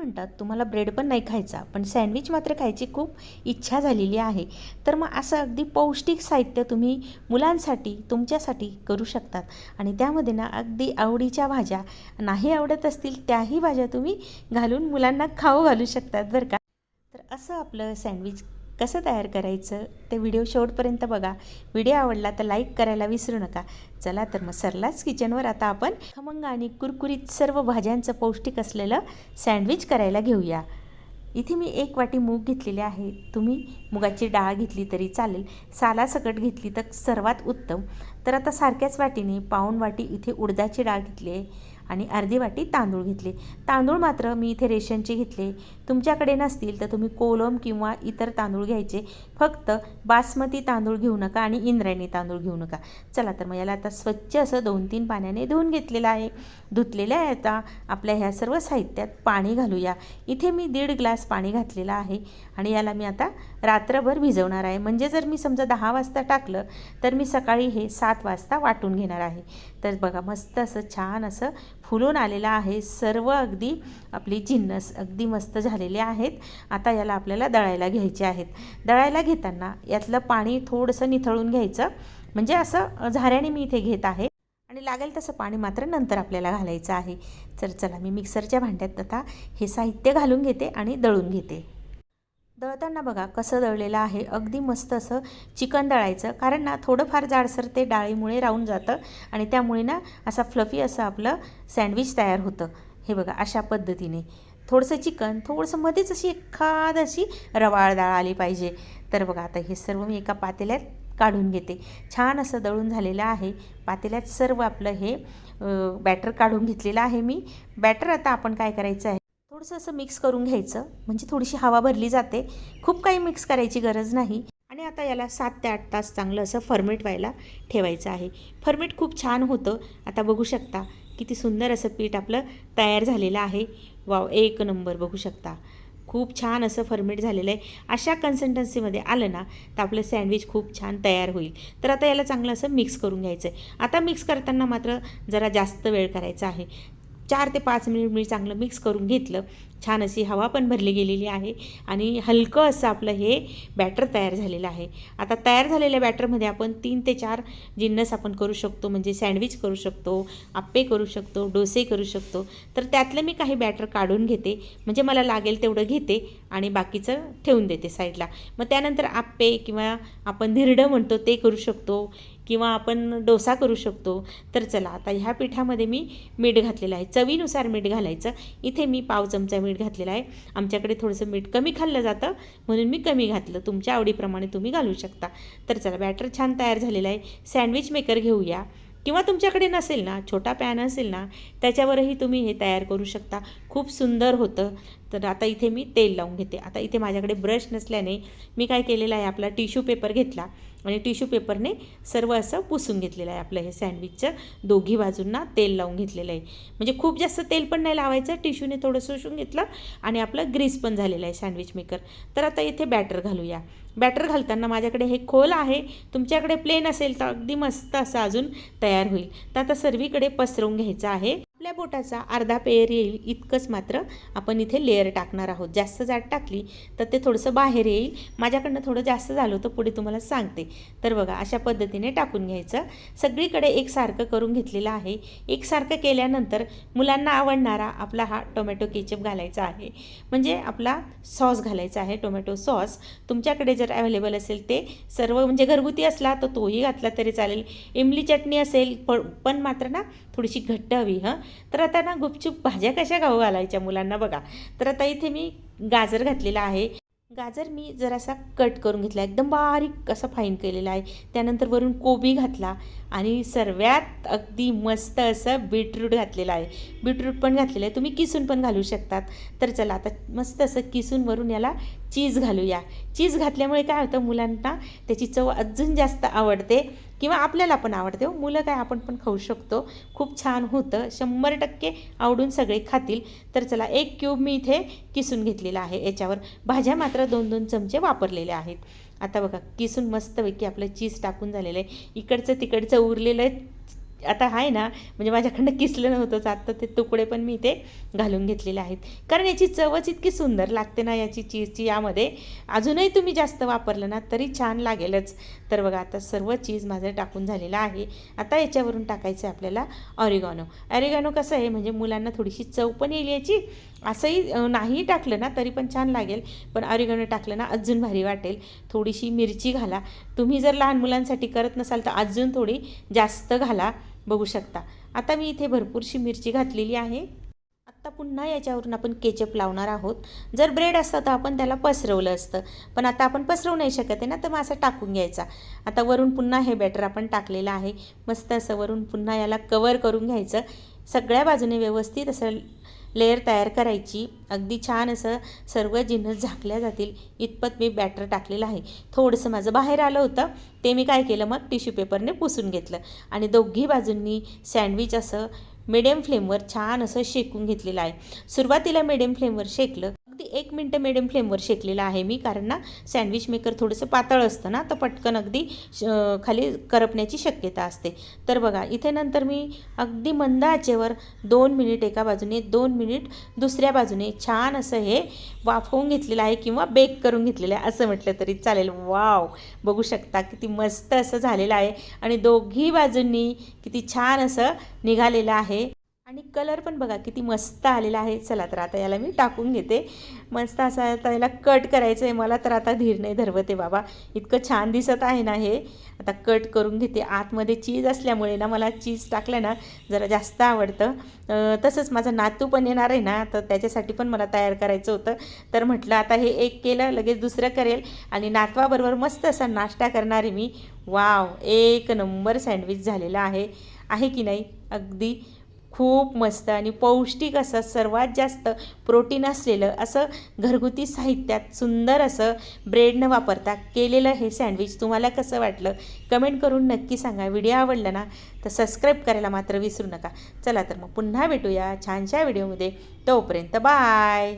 म्हणतात तुम्हाला ब्रेड पण नाही खायचा पण सँडविच मात्र खायची खूप इच्छा झालेली आहे. तर मग असं अगदी पौष्टिक साहित्य तुम्ही मुलांसाठी तुमच्यासाठी करू शकतात. आणि त्यामध्ये ना अगदी आवडीच्या भाज्या नाही आवडत असतील त्याही भाज्या तुम्ही घालून मुलांना खाऊ घालू शकतात बरं का? तर असं आपलं सँडविच कसं तयार करायचं ते व्हिडिओ शेवटपर्यंत बघा. व्हिडिओ आवडला तर लाईक करायला विसरू नका. चला तर मग सरलाच किचनवर आता आपण खमंग आणि कुरकुरीत सर्व भाज्यांचं पौष्टिक असलेलं सँडविच करायला घेऊया. इथे मी एक वाटी मूग घेतलेले आहे. तुम्ही मुगाची डाळ घेतली तरी चालेल. सालासकट घेतली तर सर्वात उत्तम. तर आता सारख्याच वाटीने पाऊण वाटी इथे उडदाची डाळ घेतली आहे आणि अर्धी वाटी तांदूळ घेतले. तांदूळ मात्र मी इथे रेशनचे घेतले. तुमच्याकडे नसतील तर तुम्ही कोलम किंवा इतर तांदूळ घ्यायचे. फक्त बासमती तांदूळ घेऊ नका आणि इंद्रायणी तांदूळ घेऊ नका. चला तर मग याला आता स्वच्छ असं दोन तीन पाण्याने धुवून घेतलेलं आहे. धुतलेल्या आहे आता आपल्या ह्या सर्व साहित्यात पाणी घालूया. इथे मी दीड ग्लास पाणी घातलेलं आहे आणि याला मी आता रात्रभर भिजवणार आहे. म्हणजे जर मी समजा दहा वाजता टाकलं तर मी सकाळी हे सात सात वाजता वाटून घेणार आहे. तर बघा मस्त असं छान असं फुलून आलेलं आहे. सर्व अगदी आपली जिन्नस अगदी मस्त झालेले आहेत. आता याला आपल्याला दळायला घ्यायचे आहेत. दळायला घेताना यातलं पाणी थोडंसं निथळून घ्यायचं. म्हणजे असं झाऱ्याने मी इथे घेत आहे. आणि लागेल तसं पाणी मात्र नंतर आपल्याला घालायचं आहे. तर चला मी मिक्सरच्या भांड्यात आता हे साहित्य घालून घेते आणि दळून घेते. दळताना बघा कसं दळलेलं आहे. अगदी मस्त असं चिकन दळायचं. कारण ना थोडंफार जाडसर ते डाळीमुळे राहून जातं आणि त्यामुळे ना असा फ्लफी असं आपलं सँडविच तयार होतं. हे बघा अशा पद्धतीने. थोडंसं चिकन थोडंसं मध्येच अशी एखाद अशी रवाळ डाळ आली पाहिजे. तर बघा आता हे सर्व मी एका पातेल्यात काढून घेते. छान असं दळून झालेलं आहे. पातेल्यात सर्व आपलं हे बॅटर काढून घेतलेलं आहे मी. बॅटर आता आपण काय करायचं आहे? थोडंसं असं मिक्स करून घ्यायचं. म्हणजे थोडीशी हवा भरली जाते. खूप काही मिक्स करायची गरज नाही. आणि आता याला सात ते आठ तास चांगलं असं फर्मेट व्हायला ठेवायचं आहे. फर्मेट खूप छान होतं. आता बघू शकता किती सुंदर असं पीठ आपलं तयार झालेलं आहे. वाव एक नंबर बघू शकता. खूप छान असं फर्मेट झालेलं आहे. अशा कन्सिस्टन्सीमध्ये आलं ना तर आपलं सँडविच खूप छान तयार होईल. तर आता याला चांगलं असं मिक्स करून घ्यायचं आहे आता मिक्स करताना मात्र जरा जास्त वेळ करायचा आहे. चार ते पाच मिनिट मी चांगलं मिक्स करून घेतलं. छान अशी हवा पण भरली गेलेली आहे आणि हलकं असं आपलं हे बॅटर तयार झालेलं आहे. आता तयार झालेल्या बॅटरमध्ये आपण तीन ते चार जिन्नस आपण करू शकतो म्हणजे सँडविच करू शकतो आप्पे करू शकतो डोसे करू शकतो. तर त्यातलं मी काही बॅटर काढून घेते. म्हणजे मला लागेल तेवढं घेते आणि बाकीचं ठेवून देते साईडला मग त्यानंतर आप्पे किंवा आपण धिरडं म्हणतो ते करू शकतो. किंवा आपण डोसा करू शकतो तर चला आता ह्या पिठामध्ये मी मीठ घातलेलं आहे. चवीनुसार मीठ घालायचं. इथे मी पाव चमचा मीठ घातलेला आहे. आमच्याकडे थोडंसं मीठ कमी खाल्लं जातं म्हणून मी कमी घातलं. तुमच्या आवडीप्रमाणे तुम्ही घालू शकता. तर चला बॅटर छान तयार झालेलं आहे. सँडविच मेकर घेऊया. किंवा तुमच्याकडे नसेल ना छोटा पॅन असेल ना त्याच्यावरही तुम्ही हे तयार करू शकता. खूप सुंदर होतं. तर आता इथे मी तेल लावून घेते. आता इथे माझ्याकडे ब्रश नसल्याने मी काय केलेलं आहे आपला टिश्यू पेपर घेतला. आणि टिश्यू पेपरने सर्व असं पुसून घेतलेलं आहे आपलं हे सँडविचचं. दोघी बाजूंना तेल लावून घेतलेलं आहे. म्हणजे खूप जास्त तेल पण नाही लावायचं टिश्यूने थोडं शोषून घेतलं आणि आपलं ग्रीस पण झालेलं आहे सँडविच मेकर. तर आता इथे बॅटर घालूया. बॅटर घालताना माझ्याकडे हे खोल आहे. तुमच्याकडे प्लेन असेल तर अगदी मस्त असं अजून तयार होईल. तर आता सर्वीकडे पसरवून घ्यायचं आहे. आपल्या बोटाचा अर्धा पेयर येईल इतकंच मात्र आपण इथे लेअर टाकणार आहोत. जास्त जाड टाकली तर ते थोडंसं बाहेर येईल. माझ्याकडनं थोडं जास्त झालं होतं पुढे तुम्हाला सांगते. तर बघा अशा पद्धतीने टाकून घ्यायचं. सगळीकडे एकसारखं करून घेतलेलं आहे. एकसारखं केल्यानंतर मुलांना आवडणारा आपला हा टोमॅटो केचप घालायचा आहे. म्हणजे आपला सॉस घालायचा आहे टोमॅटो सॉस. तुमच्याकडे जर अवेलेबल असेल ते सर्व म्हणजे घरगुती असला तर तोही घातला तरी चालेल. इमली चटणी असेल पण मात्र ना थोडीशी घट्ट हवी हं. तर आता ना गुपचूप भाज्या कशा खाऊ घालायच्या मुलांना बघा. तर आता इथे मी गाजर घातलेला आहे. गाजर मी जरासा कट करून घेतला. एकदम बारीक असा फाईन केलेला आहे. त्यानंतर वरून कोबी घातला आणि सर्वात अगदी मस्त असं बीटरूट घातलेलं आहे. बीटरूट पण घातलेलं आहे. तुम्ही किसून पण घालू शकतात. तर चला आता मस्त असं किसून वरून याला चीज घालूया. चीज घातल्यामुळे काय होतं मुलांना त्याची चव अजून जास्त आवडते किंवा आपल्याला पण आवडते. हो मुलं काय आपण पण खाऊ शकतो. खूप छान होतं. शंभर टक्के आवडून सगळे खातील. तर चला एक क्यूब मी इथे किसून घेतलेला आहे. याच्यावर भाज्या मात्र दोन दोन चमचे वापरलेले आहेत. आता बघा किसून मस्तपैकी आपलं चीज टाकून झालेलं आहे. इकडचं तिकडचं उरलेलं आता आहे ना म्हणजे माझ्याकडनं किसलं नव्हतंच. आत्ता ते तुकडे पण मी ते घालून घेतलेले आहेत. कारण याची चवच इतकी सुंदर लागते ना याची चीजची. यामध्ये अजूनही तुम्ही जास्त वापरलं ना तरी छान लागेलच. तर बघा आता सर्व चीज माझं टाकून झालेलं आहे. आता याच्यावरून टाकायचं आहे आपल्याला ऑरिगॉनो. ऑरिगॉनो कसं आहे म्हणजे मुलांना थोडीशी चव पण येईल याची. असंही नाही टाकलं ना तरी पण छान लागेल. पण ऑरिगॉनो टाकलं ना अजून भारी वाटेल. थोडीशी मिरची घाला. तुम्ही जर लहान मुलांसाठी करत नसाल तर अजून थोडी जास्त घाला. बघू शकता. आता मी इथे भरपूरशी मिरची घातलेली आहे. आत्ता पुन्हा याच्यावरून आपण केचप लावणार आहोत. जर ब्रेड असतं तर आपण त्याला पसरवलं असतं. पण आता आपण पसरवू नाही शकत आहे ना तर मग टाकून घ्यायचा. आता वरून पुन्हा हे बॅटर आपण टाकलेलं आहे. मस्त असं वरून पुन्हा याला कवर करून घ्यायचं. सगळ्या बाजूने व्यवस्थित असं लेअर तयार करायची. अगदी छान असं सर्व जिन्नस झाकल्या जातील. इतपत मी बॅटर टाकलेलं आहे. थोडंसं माझं बाहेर आलं होतं. ते मी काय केलं? मग टिश्यू पेपरने पुसून घेतलं. आणि दोघी बाजूंनी सँडविच असं मिडियम फ्लेमवर छान असं शेकून घेतलेलं आहे. सुरुवातीला मिडियम फ्लेमवर शेकलं. अगदी एक मिनटं मिडियम फ्लेमवर शेकलेलं आहे मी कारण ना सँडविच मेकर थोडंसं पातळ असतं ना तर पटकन अगदी श- खाली करपण्याची शक्यता असते. तर बघा इथे नंतर मी अगदी मंद आचेवर दोन मिनिट एका बाजूने दोन मिनिट दुसऱ्या बाजूने छान असं हे वाफवून घेतलेलं आहे किंवा बेक करून घेतलेलं आहे असं म्हटलं तरी चालेल. वाव बघू शकता किती मस्त असं झालेलं आहे. आणि दोघी बाजूंनी किती छान असं निघालेलं आहे. आणि कलर पण बघा किती मस्त आलेला आहे. चला तर आता याला मी टाकून घेते. मस्त असं आता याला कट करायचं आहे मला तर आता धीर नाही धरवते बाबा. इतकं छान दिसत आहे ना हे. आता कट करून घेते. आतमध्ये चीज असल्यामुळे ना मला चीज टाकलं ना जरा जास्त आवडतं. तसंच माझा नातू पण येणार आहे ना तर त्याच्यासाठी पण मला तयार करायचं होतं. तर म्हटलं आता हे एक केलं लगेच दुसरं करेल. आणि नातवाबरोबर मस्त असा नाश्ता करणार आहे मी. वाव एक नंबर सँडविच झालेला आहे. आहे की नाही? अगदी. खूप मस्त आणि पौष्टिक असं सर्वात जास्त प्रोटीन असलेलं असं घरगुती साहित्यात सुंदर असं ब्रेड न वापरता केलेलं हे सँडविच तुम्हाला कसं वाटलं? कमेंट करून नक्की सांगा. व्हिडिओ आवडला ना तर सबस्क्राईब करायला मात्र विसरू नका. चला तर मग पुन्हा भेटूया छानशा व्हिडिओमध्ये तोपर्यंत बाय